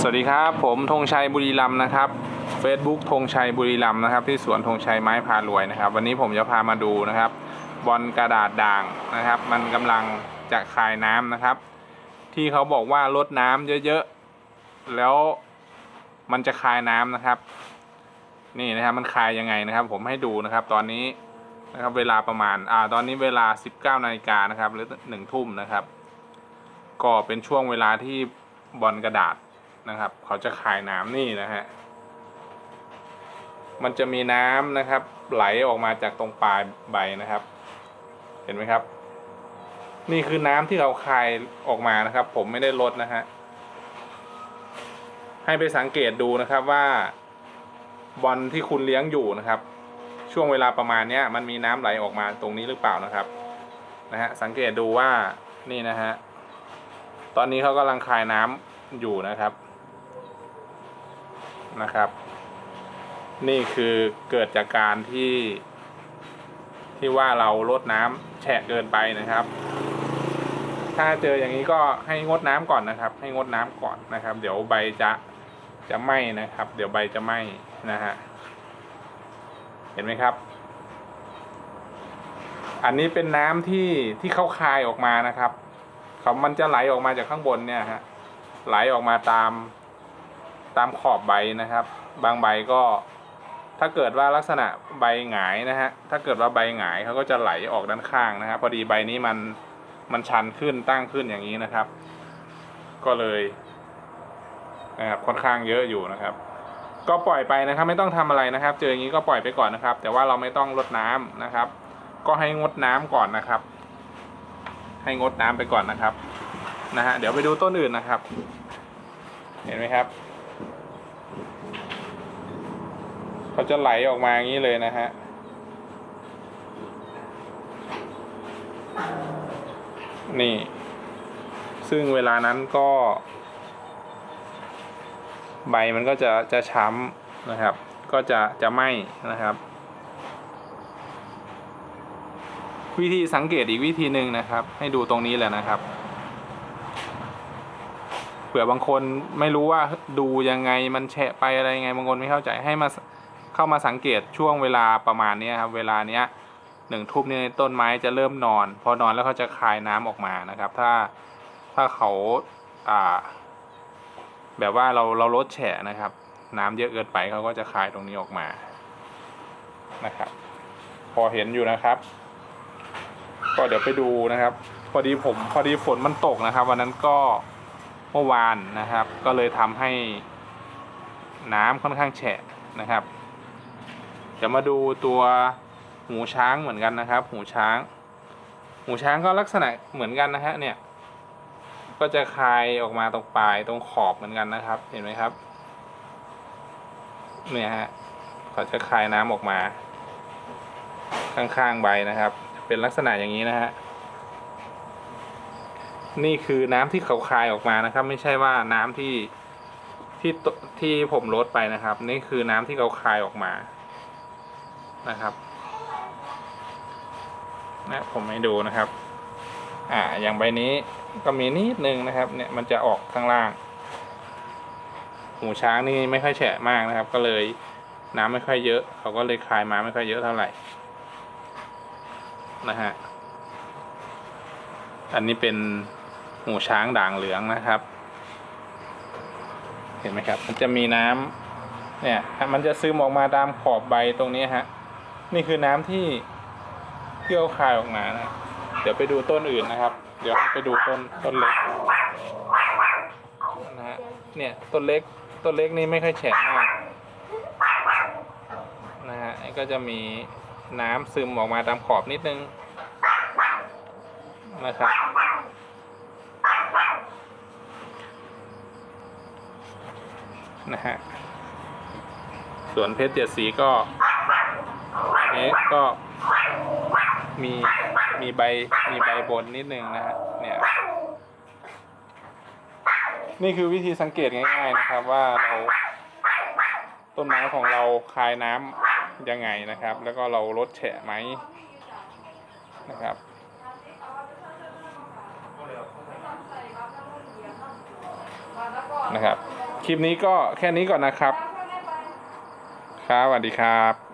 สวัสดีครับผมธงชัยบุรีรัมนะครับ Facebook ธงชัยบุรีรัมนะครับ ที่สวนธงชัยไม้พารวยนะครับ วันนี้ผมจะพามาดูนะครับ บอลกระดาษด่างนะครับ มันกำลังจะคายน้ำนะครับ ที่เขาบอกว่าลดน้ำเยอะๆแล้วมันจะคายน้ำนะครับ นี่นะครับมันคายยังไงนะครับ ผมให้ดูนะครับ ตอนนี้นะครับเวลาประมาณอ่าตอนนี้เวลา 19นาฬิกานะครับหรือหนึ่งทุ่มนะครับ ก็เป็นช่วงเวลาที่บอลกระดาษ นะครับ เขาจะคายน้ำนี่นะฮะ มันจะมีน้ำนะครับ ไหลออกมาจากตรงปลายใบนะครับ เห็นไหมครับ นี่คือน้ำที่เราคายออกมานะครับ ผมไม่ได้ลดนะฮะ ให้ไปสังเกตดูนะครับว่าบอลที่คุณเลี้ยงอยู่นะครับ ช่วงเวลาประมาณเนี้ยมันมีน้ำไหลออกมาตรงนี้หรือเปล่านะครับนะฮะสังเกตดูว่านี่นะฮะตอนนี้เขากำลังคายน้ำอยู่นะครับ นะครับ นี่คือเกิดจากการที่ ที่ว่าเราลดน้ำแฉะเกินไปนะครับ ถ้าเจออย่างนี้ก็ให้งดน้ำก่อนนะครับ ให้งดน้ำก่อนนะครับ เดี๋ยวใบจะจะไหม้นะครับ เดี๋ยวใบจะไหม้นะฮะเห็นไหมครับ อันนี้เป็นน้ำที่ที่เขาคายออกมานะครับเขามันจะไหลออกมาจากข้างบนเนี่ยฮะไหลออกมาตาม ตามขอบใบนะครับ บางใบก็ถ้าเกิดว่าลักษณะใบหงายนะฮะถ้าเกิดว่าใบหงายเขาก็จะไหลออกด้านข้างนะครับพอดีใบนี้มันมันชันขึ้นตั้งขึ้นอย่างนี้นะครับ ก็เลยนะครับค่อนข้างเยอะอยู่นะครับ ก็ปล่อยไปนะครับ ไม่ต้องทำอะไรนะครับ เจออย่างนี้ก็ปล่อยไปก่อนนะครับ แต่ว่าเราไม่ต้องลดน้ำนะครับ ก็ให้งดน้ำก่อนนะครับ ให้งดน้ำไปก่อนนะครับนะฮะเดี๋ยวไปดูต้นอื่นนะครับ เห็นไหมครับ เขาจะไหลออกมาอย่างนี้เลยนะฮะนี่ ซึ่งเวลานั้นก็ ใบมันก็จะจะช้ำนะครับ ก็จะจะไหม้นะครับ วิธีสังเกตอีกวิธีหนึ่งนะครับ ให้ดูตรงนี้แหละนะครับเผื่อบางคนไม่รู้ว่าดูยังไงมันแฉะไปอะไรยังไงบางคนไม่เข้าใจให้มา เข้ามาสังเกตช่วงเวลาประมาณนี้ครับเวลาเนี้ยหนึ่งทุ่มนี่ต้นไม้จะเริ่มนอน พอนอนแล้วเขาจะคายน้ำออกมานะครับ ถ้าถ้าเขาอ่า แบบว่าเราเราลดแฉะนะครับ น้ำเยอะเกินไปเขาก็จะคายตรงนี้ออกมานะครับ พอเห็นอยู่นะครับ ก็เดี๋ยวไปดูนะครับ พอดีผมพอดีฝนมันตกนะครับ วันนั้นก็เมื่อวานนะครับ ก็เลยทำให้น้ำค่อนข้างแฉะนะครับ จะมาดูตัวหูช้างเหมือนกันนะครับ หูช้าง หูช้างก็ลักษณะเหมือนกันนะฮะเนี่ย ก็จะคายออกมาตรงปลายตรงขอบเหมือนกันนะครับ เห็นไหมครับเนี่ยฮะเขาจะคายน้ำออกมา ข้างๆใบนะครับ เป็นลักษณะอย่างนี้นะฮะนี่คือน้ำที่เขาคายออกมานะครับ ไม่ใช่ว่าน้ำที่ที่ตที่ผมลดไปนะครับ นี่คือน้ำที่เขาคายออกมา นะครับนะผมให้ดูนะครับ อ่า อย่างใบนี้ก็มีนิดนึงนะครับ เนี่ยมันจะออกข้างล่าง หูช้างนี่ไม่ค่อยแฉะมากนะครับ ก็เลยน้ำไม่ค่อยเยอะ เขาก็เลยคลายมาไม่ค่อยเยอะเท่าไหร่ นะฮะ อันนี้เป็นหูช้างด่างเหลืองนะครับ เห็นไหมครับ มันจะมีน้ำเนี่ย มันจะซึมออกมาตามขอบใบตรงนี้ฮะ นี่คือน้ำที่ที่เขาคายออกมานะ เดี๋ยวไปดูต้นอื่นนะครับ เดี๋ยวให้ไปดูต้นต้นเล็กนะฮะเนี่ยต้นเล็กต้นเล็กนี่ไม่ค่อยแฉะมากนะฮะก็จะมีน้ำซึมออกมาตามขอบนิดนึงนะครับนะฮะส่วนเพชรเจ็ดสีก็ อันนี้ก็มีมีใบมีใบบนนิดนึงนะฮะเนี่ยนี่คือวิธีสังเกตง่ายๆนะครับว่าเราต้นไม้ของเราคายน้ำยังไงนะครับ แล้วก็เราลดแฉะไหมนะครับนะครับ คลิปนี้ก็แค่นี้ก่อนนะครับ ครับสวัสดีครับ